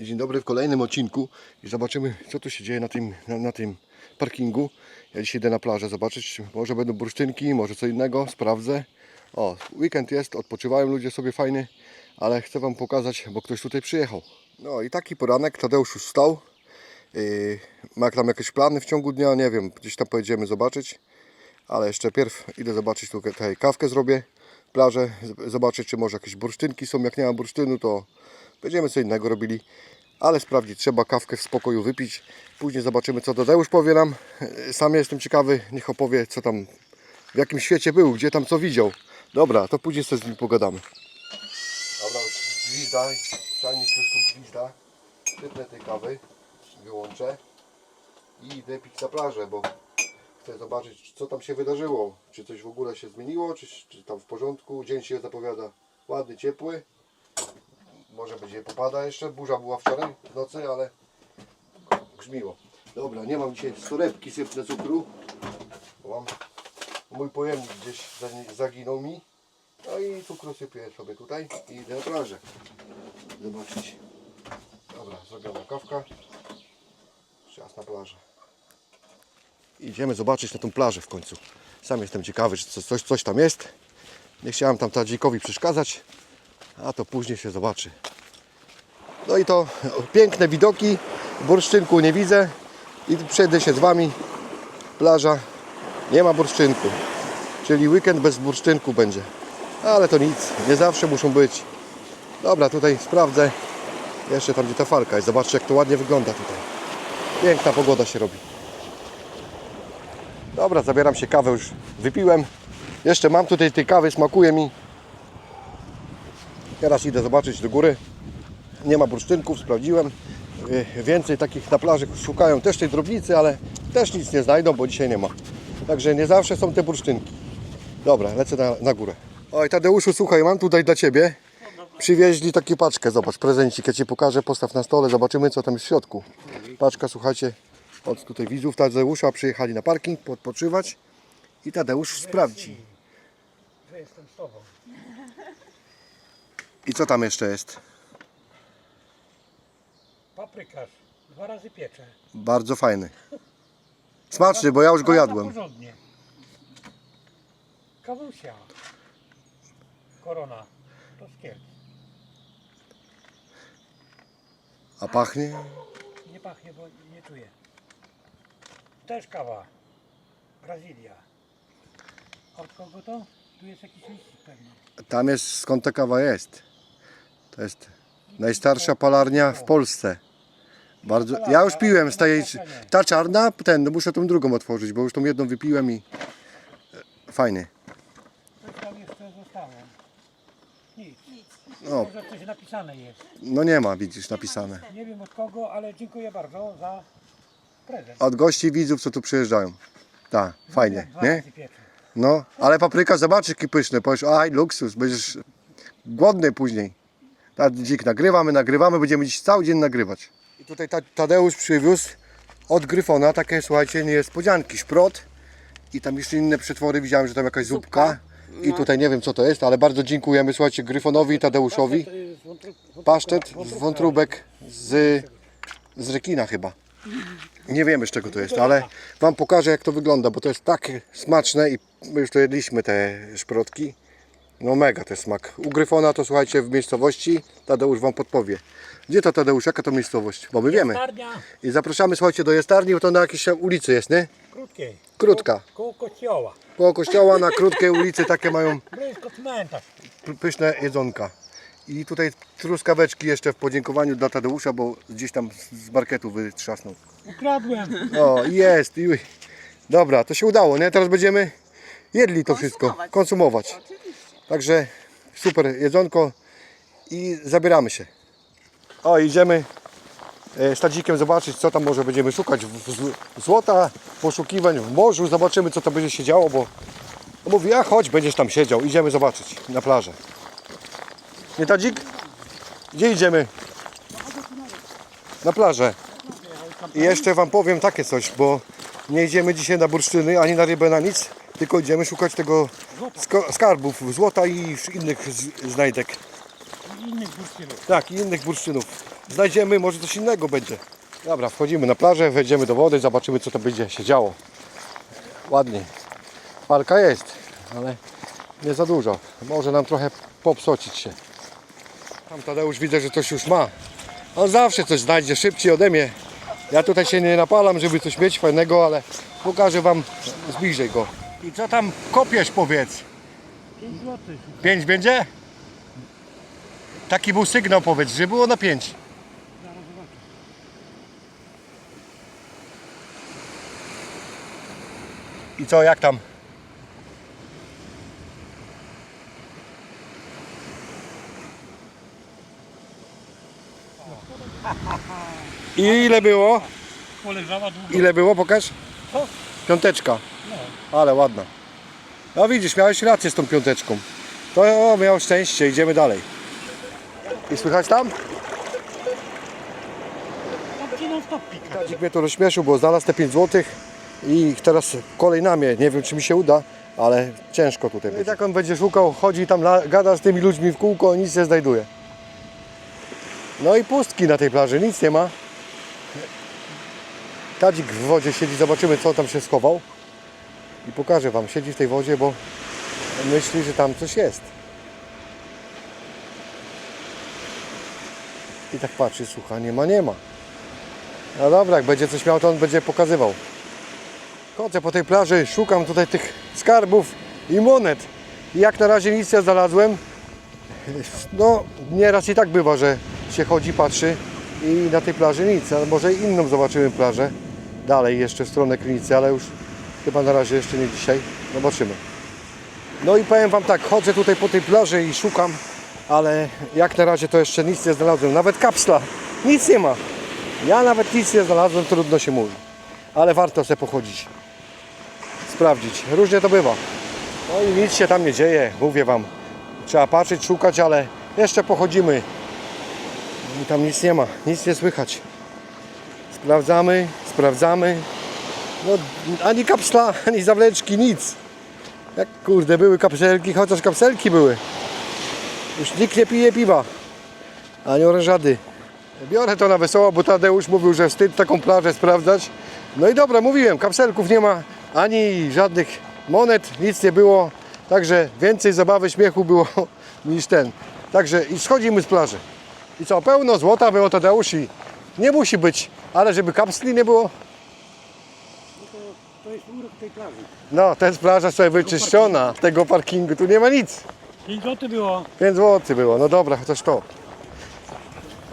Dzień dobry w kolejnym odcinku i zobaczymy co tu się dzieje na tym, na, na tym parkingu. Ja dzisiaj idę na plażę zobaczyć, może będą bursztynki, może co innego, sprawdzę. O, weekend jest, odpoczywają ludzie sobie fajny, ale chcę Wam pokazać, bo ktoś tutaj przyjechał. No i taki poranek, Tadeusz już wstał. Yy, ma tam jakieś plany w ciągu dnia, nie wiem, gdzieś tam pojedziemy zobaczyć. Ale jeszcze pierw idę zobaczyć tutaj kawkę zrobię, plażę, zobaczyć czy może jakieś bursztynki są. Jak nie ma bursztynu to będziemy co innego robili. Ale sprawdzić trzeba kawkę w spokoju wypić. Później zobaczymy co Tadeusz powie nam. Sam jestem ciekawy, niech opowie co tam, w jakim świecie był, gdzie tam co widział. Dobra, to później sobie z nim pogadamy. Dobra, już gwizda, czajnik już tu gwizda. Wypnę tej kawy, wyłączę i idę pić na plażę, bo chcę zobaczyć co tam się wydarzyło. Czy coś w ogóle się zmieniło, czy, czy tam w porządku. Dzień się zapowiada ładny, ciepły. Może będzie popada jeszcze. Burza była wczoraj w nocy, ale grzmiło. Dobra, nie mam dzisiaj torebki, sypnę cukru. Mam mój pojemnik gdzieś za- zaginął mi. No i cukru sypię sobie tutaj i idę na plażę. Zobaczyć. Dobra, zrobiona kawka. Czas na plażę. Idziemy zobaczyć na tą plażę w końcu. Sam jestem ciekawy, czy co- coś, coś tam jest. Nie chciałem tam Tadzikowi przeszkadzać, a to później się zobaczy. No i to piękne widoki. Bursztynku nie widzę. I przejdę się z Wami. Plaża. Nie ma bursztynku. Czyli weekend bez bursztynku będzie. Ale to nic. Nie zawsze muszą być. Dobra, tutaj sprawdzę. Jeszcze tam gdzie ta falka jest. Zobaczcie jak to ładnie wygląda tutaj. Piękna pogoda się robi. Dobra, zabieram się kawę już wypiłem. Jeszcze mam tutaj tej kawy, smakuje mi. Teraz idę zobaczyć do góry. Nie ma bursztynków, sprawdziłem. Yy, Więcej takich na plaży szukają też tej drobnicy, ale też nic nie znajdą, bo dzisiaj nie ma. Także nie zawsze są te bursztynki. Dobra, lecę na, na górę. Oj, Tadeuszu, słuchaj, mam tutaj dla Ciebie. Przywieźli takie paczkę, zobacz, prezencik, ja Ci pokażę, postaw na stole, zobaczymy co tam jest w środku. Paczka, słuchajcie, od tutaj widzów Tadeusza przyjechali na parking odpoczywać i Tadeusz sprawdzi. że jestem z tobą. I co tam jeszcze jest? Paprykarz. Dwa razy pieczę. Bardzo fajny. Smaczny, bo ja już go jadłem. Porządnie. Kawusia. Korona. To z Kielc. A pachnie? Nie pachnie, bo nie czuję. Też kawa. Brazylia. A Od kogo to? Tu jest jakiś liścik pewnie. Tam jest skąd ta kawa jest. To jest najstarsza palarnia w Polsce. Bardzo. Ja już piłem z tej. Ta czarna, ten, no muszę tą drugą otworzyć, bo już tą jedną wypiłem i. e, Fajny. Coś tam jeszcze zostało. Nic. No, Może coś napisane jest. no nie ma, widzisz, napisane. Nie wiem od kogo, ale dziękuję bardzo za prezent. Od gości widzów, co tu przyjeżdżają. Tak, fajnie, Dwa nie? razy. No, ale papryka, zobacz jaki pyszny. Powiesz, aj, luksus, będziesz głodny później. Tak, dzik, nagrywamy, nagrywamy, będziemy dziś cały dzień nagrywać. I tutaj ta, Tadeusz przywiózł od Gryfona takie, słuchajcie, niespodzianki, szprot i tam jeszcze inne przetwory, widziałem, że tam jakaś zupka. I tutaj nie wiem co to jest, ale bardzo dziękujemy, słuchajcie, Gryfonowi i Tadeuszowi. To jest wątru- Pasztet z wątróbek z, z rekina chyba. Nie wiemy z czego to jest, ale Wam pokażę jak to wygląda, bo to jest tak smaczne i my już to jedliśmy te szprotki. No mega jest smak. U Gryfona to słuchajcie w miejscowości, Tadeusz Wam podpowie. Gdzie to Tadeusz, jaka to miejscowość? Bo my wiemy. Starnia I zapraszamy słuchajcie do Jastarni, bo to na jakiejś ulicy jest, nie? krótkiej. Krótka. Koło kościoła. Koło kościoła na krótkiej ulicy takie mają Blisko cmentarz. p- pyszne jedzonka. I tutaj truskaweczki jeszcze w podziękowaniu dla Tadeusza, bo gdzieś tam z- z marketu wytrzasnął. Ukradłem. O, jest. Dobra, to się udało, nie? Teraz będziemy jedli to wszystko, Konsumować. konsumować. Także super jedzonko i zabieramy się. O, idziemy e, z Tadzikiem zobaczyć, co tam może będziemy szukać złota, poszukiwań w morzu. Zobaczymy, co tam będzie się działo, bo no mówi, a chodź, będziesz tam siedział. Idziemy zobaczyć na plażę. Nie Tadzik? Gdzie idziemy? Na plażę. I jeszcze Wam powiem takie coś, bo nie idziemy dzisiaj na bursztyny, ani na rybę, na nic, tylko idziemy szukać tego skarbów, złota i innych znajdek. Innych bursztynów. Tak, i innych bursztynów. znajdziemy, może coś innego będzie. Dobra, wchodzimy na plażę, wejdziemy do wody, zobaczymy co to będzie się działo. Ładnie. Falka jest, ale nie za dużo. Może nam trochę popsocić się. Tam Tadeusz widzę, że coś już ma. On zawsze coś znajdzie szybciej ode mnie. Ja tutaj się nie napalam, żeby coś mieć fajnego, ale pokażę Wam zbliżej go. I co tam kopiesz powiedz? 5 zł. 5 będzie? Taki był sygnał powiedz, że było na 5. Zaraz zobaczę. I co, jak tam? I ile było? Poleżała długo. Ile było, pokaż? Piąteczka. No. Ale ładna. No widzisz, miałeś rację z tą piąteczką. To o, miał szczęście, idziemy dalej. I słychać tam? Stop pika. Tadzik mnie to rozśmieszył, bo znalazł te 5 zł i teraz kolej na mnie. Nie wiem, czy mi się uda, ale ciężko tutaj. No i tak on będzie szukał, chodzi tam, gada z tymi ludźmi w kółko, nic nie znajduje. No i pustki na tej plaży, nic nie ma. Tadzik w wodzie siedzi, zobaczymy co tam się schował. I pokażę Wam, siedzi w tej wodzie, bo myśli, że tam coś jest. I tak patrzy, słucha, nie ma, nie ma. No dobra, jak będzie coś miał, to on będzie pokazywał. Chodzę po tej plaży, szukam tutaj tych skarbów i monet. I jak na razie nic nie znalazłem. No, nieraz i tak bywa, że się chodzi, patrzy i na tej plaży nic. Ale może inną zobaczymy plażę. Dalej jeszcze w stronę Krynicy, ale już chyba na razie jeszcze nie dzisiaj. Zobaczymy. No i powiem Wam tak, chodzę tutaj po tej plaży i szukam, ale jak na razie to jeszcze nic nie znalazłem. Nawet kapsla, nic nie ma. Ja nawet nic nie znalazłem, trudno się mówi. Ale warto sobie pochodzić. Sprawdzić. Różnie to bywa. No i nic się tam nie dzieje, mówię Wam. Trzeba patrzeć, szukać, ale jeszcze pochodzimy. I tam nic nie ma, nic nie słychać. Sprawdzamy, sprawdzamy. No, ani kapsla, ani zawleczki, nic. Jak kurde, były kapselki, chociaż kapselki były. Już nikt nie pije piwa. Ani orężady. Biorę to na wesoło, bo Tadeusz mówił, że wstyd taką plażę sprawdzać. No i dobra, mówiłem, kapselków nie ma, ani żadnych monet, nic nie było. Także więcej zabawy, śmiechu było niż ten. Także i schodzimy z plaży. I co, pełno złota było Tadeusz i nie musi być, ale żeby kapsli nie było, No to, to jest urok tej plaży. no to jest plaża sobie wyczyszczona tego parkingu, tu nie ma nic. 5 zł było. 5 zł było, no dobra, chociaż to.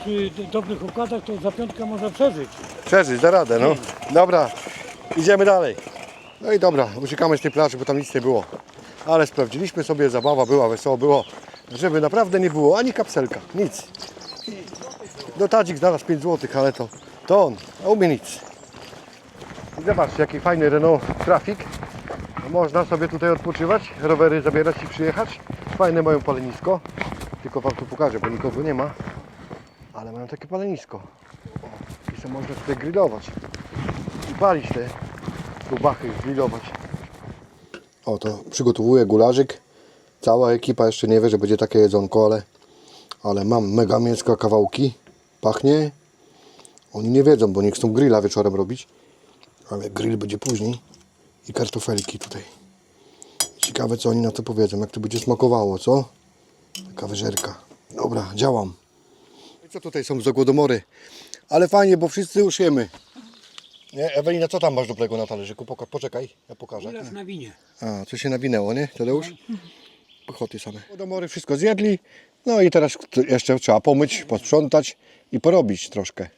Przy d- dobrych układach to za piątkę można przeżyć. Przeżyć, da radę, no. Dobra, idziemy dalej. No i dobra, uciekamy z tej plaży, bo tam nic nie było. Ale sprawdziliśmy sobie, zabawa była, wesoło było, żeby naprawdę nie było ani kapselka, nic. No Tadzik znalazł 5 zł, ale to, to on, a u mnie nic. I zobaczcie, jaki fajny Renault Traffic. Można sobie tutaj odpoczywać, rowery zabierać i przyjechać. Fajne mają palenisko. Tylko Wam tu pokażę, bo nikogo nie ma. Ale mają takie palenisko. I co można tutaj grillować. I palić te kubachy, grillować. O, to przygotowuję gularzyk. Cała ekipa jeszcze nie wie, że będzie takie jedzonko, ale, ale mam mega mięsko kawałki. Pachnie. Oni nie wiedzą, bo nie chcą grilla wieczorem robić. Ale grill będzie później. I kartofelki tutaj. Ciekawe, co oni na to powiedzą, jak to będzie smakowało, co? Taka wyżerka. Dobra, działam. I co tutaj są za głodomory? Ale fajnie, bo wszyscy już jemy. Nie, Ewelina, co tam masz dobrego na talerzyku? Poka- poczekaj, ja pokażę. Gulasz na winie. A, co się nawinęło, nie? Tadeusz? Pochoty same. Głodomory wszystko zjedli. No i teraz jeszcze trzeba pomyć, posprzątać i porobić troszkę.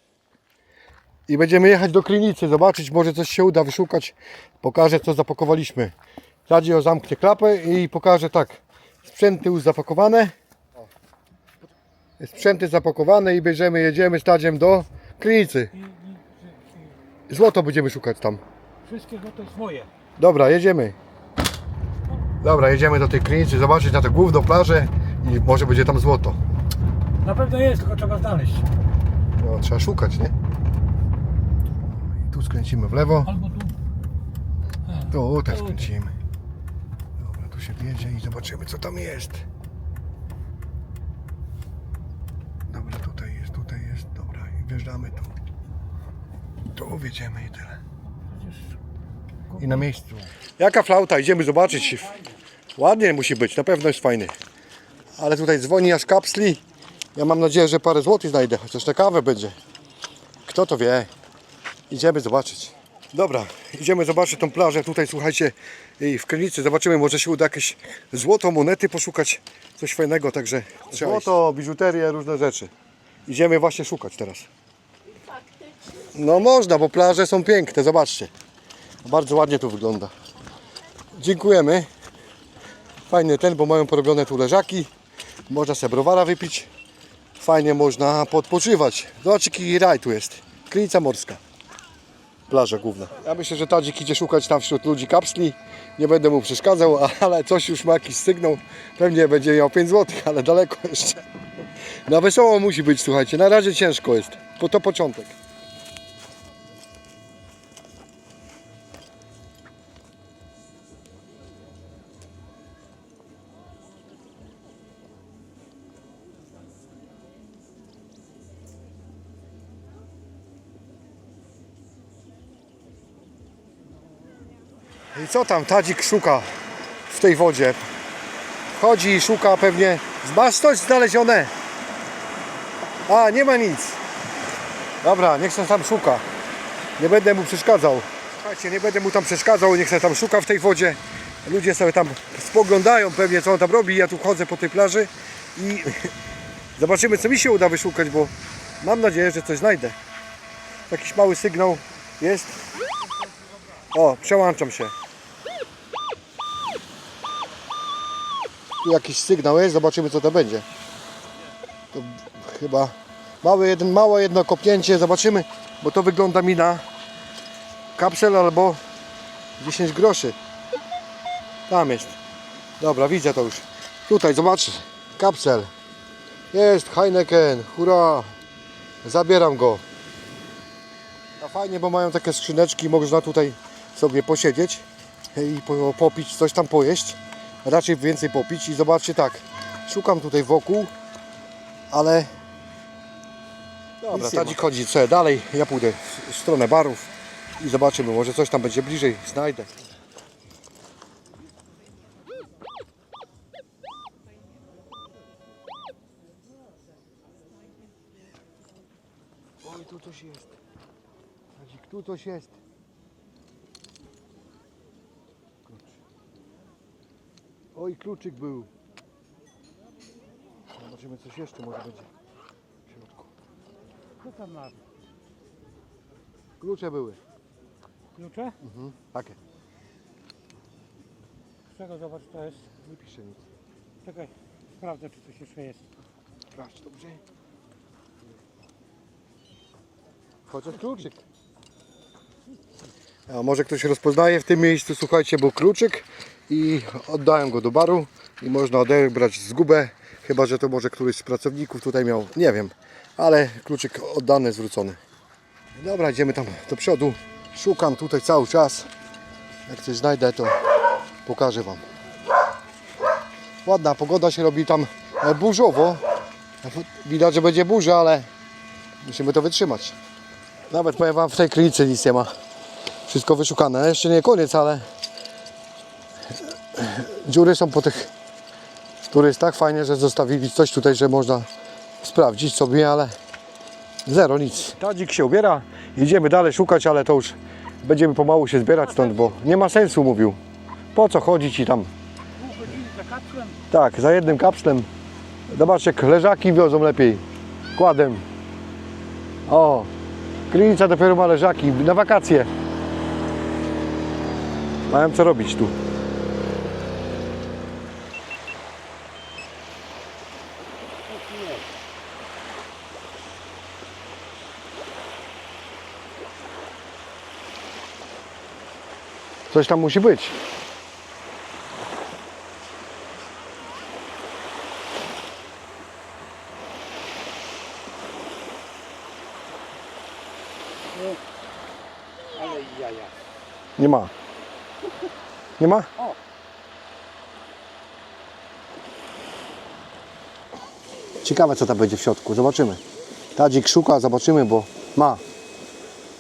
I będziemy jechać do klinicy, zobaczyć, może coś się uda wyszukać. Pokażę, co zapakowaliśmy. Tadzio zamknie klapę i pokażę tak. Sprzęty już zapakowane. Sprzęty zapakowane i bierzemy, jedziemy z Tadziem do klinicy. Złoto będziemy szukać tam. wszystkie złoto jest moje. Dobra, jedziemy. Dobra, jedziemy do tej klinicy, zobaczyć na tę główną plażę i może będzie tam złoto. Na pewno jest, tylko trzeba znaleźć. No, trzeba szukać, nie? I tu skręcimy w lewo. Albo tu. Tu też skręcimy. Tu się wjedzie i zobaczymy co tam jest. Dobra, tutaj jest, tutaj jest, dobra. wjeżdżamy tu. Tu wjedziemy i tyle. I na miejscu. Jaka flauta? Idziemy zobaczyć. Ładnie musi być, na pewno jest fajny. Ale tutaj dzwoni aż kapsli. Ja mam nadzieję, że parę złotych znajdę, chociaż na kawę będzie. Kto to wie? Idziemy zobaczyć. Dobra, idziemy zobaczyć tą plażę. Tutaj słuchajcie, w Krynicy zobaczymy, może się uda jakieś złoto, monety poszukać. Coś fajnego, także trzeba Złoto, biżuterię, różne rzeczy. Idziemy właśnie szukać teraz. No można, bo plaże są piękne, zobaczcie. Bardzo ładnie tu wygląda. Dziękujemy. Fajny ten, bo mają porobione tu leżaki. Można sobie browara wypić. Fajnie można podpoczywać. Zobaczcie jaki raj tu jest. Klinica morska. Plaża główna. Ja myślę, że Tadzik idzie szukać tam wśród ludzi kapsli. Nie będę mu przeszkadzał, ale coś już ma jakiś sygnał. Pewnie będzie miał 5 zł, ale daleko jeszcze. Na wesoło musi być, słuchajcie. Na razie ciężko jest. Bo to początek. I co tam Tadzik szuka w tej wodzie? Chodzi i szuka pewnie. Masz coś znalezione? A, nie ma nic. Dobra, niech się tam szuka. Nie będę mu przeszkadzał. Słuchajcie, nie będę mu tam przeszkadzał, niech się tam szuka w tej wodzie. Ludzie sobie tam spoglądają pewnie co on tam robi. Ja tu chodzę po tej plaży i zobaczymy co mi się uda wyszukać, bo mam nadzieję, że coś znajdę. Jakiś mały sygnał jest. O, przełączam się. Jakiś sygnał jest, zobaczymy co to będzie. To chyba małe, jeden, małe jedno kopnięcie, zobaczymy, bo to wygląda mi na kapsel albo 10 groszy. Tam jest. Dobra, widzę to już. Tutaj, zobacz, kapsel. Jest Heineken, hurra! Zabieram go. A fajnie, bo mają takie skrzyneczki, można tutaj sobie posiedzieć i po- popić, coś tam pojeść. Raczej więcej popić i zobaczcie tak, szukam tutaj wokół, ale Dobra, Tadzik chodzi sobie dalej, ja pójdę w stronę barów i zobaczymy, może coś tam będzie bliżej, znajdę. Oj, tu coś jest. Tadzik, tu coś jest. Oj, kluczyk był. Zobaczymy coś jeszcze może będzie w środku. co tam masz? Klucze były. Klucze? Mhm. Takie. Z czego zobacz to jest? Nie pisze nic. Czekaj, sprawdzę czy coś jeszcze jest. Sprawdź dobrze. Chociaż kluczyk. A może ktoś rozpoznaje w tym miejscu, słuchajcie, był kluczyk i oddałem go do baru i można odebrać zgubę, chyba że to może któryś z pracowników tutaj miał, nie wiem, ale kluczyk oddany, zwrócony. Dobra, idziemy tam do przodu. Szukam tutaj cały czas. Jak coś znajdę, to pokażę Wam. Ładna pogoda się robi tam e, burzowo. Widać, że będzie burza, ale musimy to wytrzymać. Nawet powiem Wam, w tej klinice nic nie ma. Wszystko wyszukane. Jeszcze nie koniec, ale dziury są po tych turystach. Fajnie, że zostawili coś tutaj, że można sprawdzić sobie, ale zero, nic. Tadzik się ubiera, idziemy dalej szukać, ale to już będziemy pomału się zbierać stąd, bo nie ma sensu, mówił. Po co chodzić i tam tak, za jednym kapslem. Zobaczcie, leżaki wiozą lepiej. Kładem. O, klinica dopiero ma leżaki na wakacje. Mają co robić tu. Coś tam musi być. Ale jaja. Nie ma. Nie ma? O. Ciekawe co tam będzie w środku, zobaczymy. Tadzik szuka, zobaczymy, bo ma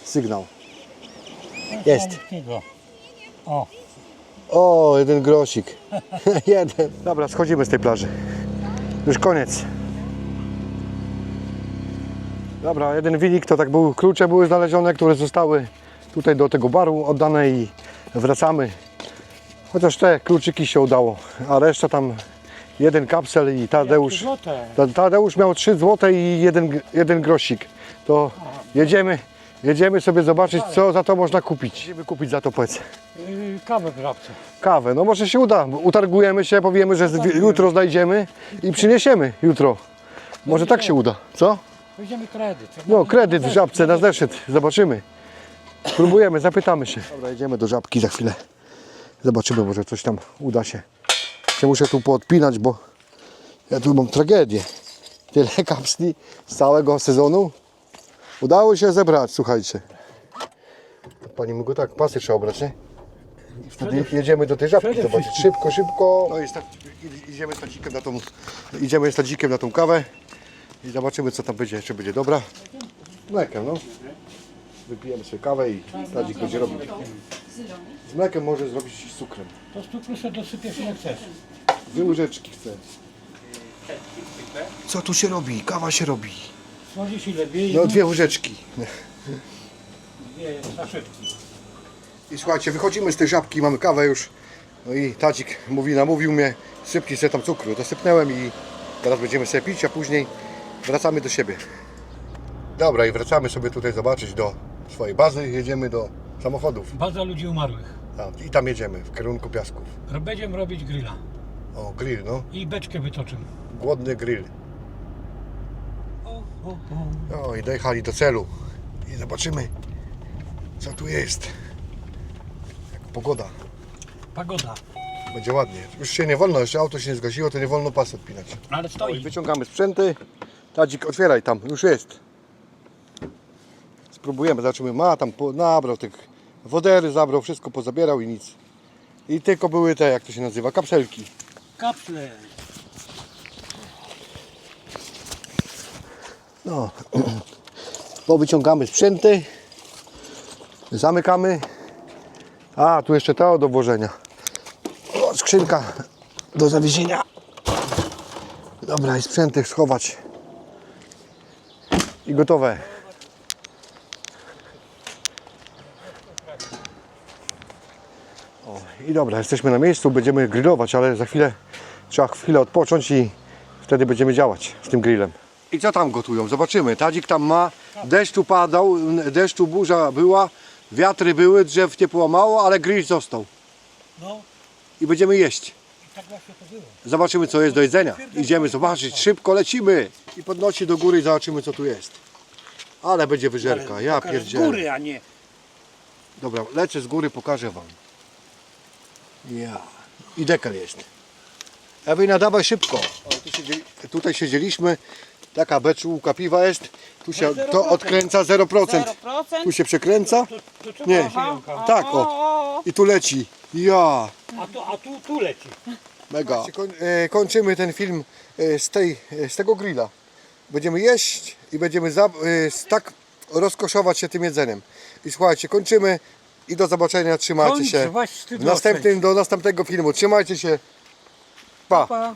sygnał. Jest. O, O, jeden grosik. jeden. Dobra, schodzimy z tej plaży. Już koniec. Dobra, jeden winik to tak był, klucze były znalezione, które zostały tutaj do tego baru oddane i wracamy. Chociaż te kluczyki się udało, a reszta tam jeden kapsel i Tadeusz. Tadeusz miał 3 złote i jeden, jeden grosik. To jedziemy, jedziemy sobie zobaczyć, co za to można kupić. Jedziemy kupić za to. Yy, kawę w żabce. Kawę, no może się uda. Utargujemy się, powiemy, że z- jutro znajdziemy i przyniesiemy jutro. Może tak się uda, co? Weźmiemy kredyt. No, kredyt w żabce na zeszyt, zobaczymy. Spróbujemy, zapytamy się. Dobra, jedziemy do żabki za chwilę. Zobaczymy, może coś tam uda się. Się muszę tu poodpinać, bo ja tu mam tragedię. Tyle kapsli z całego sezonu. Udało się zebrać, słuchajcie. Pani mógł tak, pasy trzeba obrać, nie? I wtedy jedziemy do tej żabki zobaczyć. Szybko, szybko. No i sta- id- idziemy z tadzikiem na tą, idziemy z tadzikiem na tą kawę i zobaczymy co tam będzie, czy będzie dobra. Z mlekiem, no. Wypijemy sobie kawę i tadzik będzie robił. Z mlekiem może zrobić z cukrem. To z cukru sobie dosypiesz ile chcesz. Dwie łyżeczki chcę. Co tu się robi? Kawa się robi. Słodzisz ile? Dwie, No dwie łyżeczki. dwie saszetki. I słuchajcie, wychodzimy z tej żabki, mamy kawę już. No i tadzik mówi, namówił mnie, sypnij sobie tam cukru. To sypnąłem i teraz będziemy sobie pić, a później wracamy do siebie. Dobra i wracamy sobie tutaj zobaczyć do swojej bazy. Jedziemy do samochodów. Baza ludzi umarłych. Tam, I tam jedziemy, w kierunku piasków. Będziemy robić grilla. O, grill, no. I beczkę wytoczymy. Głodny grill. O. No i dojechali do celu. I zobaczymy, co tu jest. Jak pogoda. Pagoda. Będzie ładnie. Już się nie wolno, jeszcze auto się nie zgasiło, to nie wolno pas odpinać. Ale No i stoi. wyciągamy sprzęty. Tadzik, otwieraj tam, już jest. Spróbujemy, zobaczymy. Ma tam, po, nabrał tych wodery, zabrał, wszystko pozabierał i nic. I tylko były te, jak to się nazywa, kapselki. Kapsle. No. Powyciągamy sprzęty. Zamykamy. A, tu jeszcze to do włożenia. O, skrzynka do zawiezienia. Dobra, i sprzęty schować. I gotowe. I dobra, jesteśmy na miejscu, będziemy grillować, ale za chwilę trzeba chwilę odpocząć i wtedy będziemy działać z tym grillem. I co tam gotują? Zobaczymy. Tadzik tam ma, deszczu padał, deszczu burza była, wiatry były, drzew nie połamało, ale grill został. No, I będziemy jeść. i tak właśnie to było. Zobaczymy co jest do jedzenia. Idziemy zobaczyć, szybko lecimy. I podnosi do góry i zobaczymy co tu jest. Ale będzie wyżerka, ja Pokażę Z pierdzielę. góry, a nie. Dobra, lecę z góry, pokażę wam. Ja. I dekel jest. Ewina, dawaj szybko. O, tu siedzieli, tutaj siedzieliśmy. Taka beczułka piwa jest. Tu się to 0%. odkręca 0%. 0%? Tu się przekręca. Nie. Tak, o. o. I tu leci. Ja. A tu, a tu, tu leci. Mega. Koń, e, kończymy ten film e, z, tej, e, z tego grilla. Będziemy jeść i będziemy za, e, s- tak rozkoszować się tym jedzeniem. I słuchajcie, kończymy i do zobaczenia. Trzymajcie Kończ, się. właśnie W następnym, do następnego filmu. Trzymajcie się. Pa. Pa.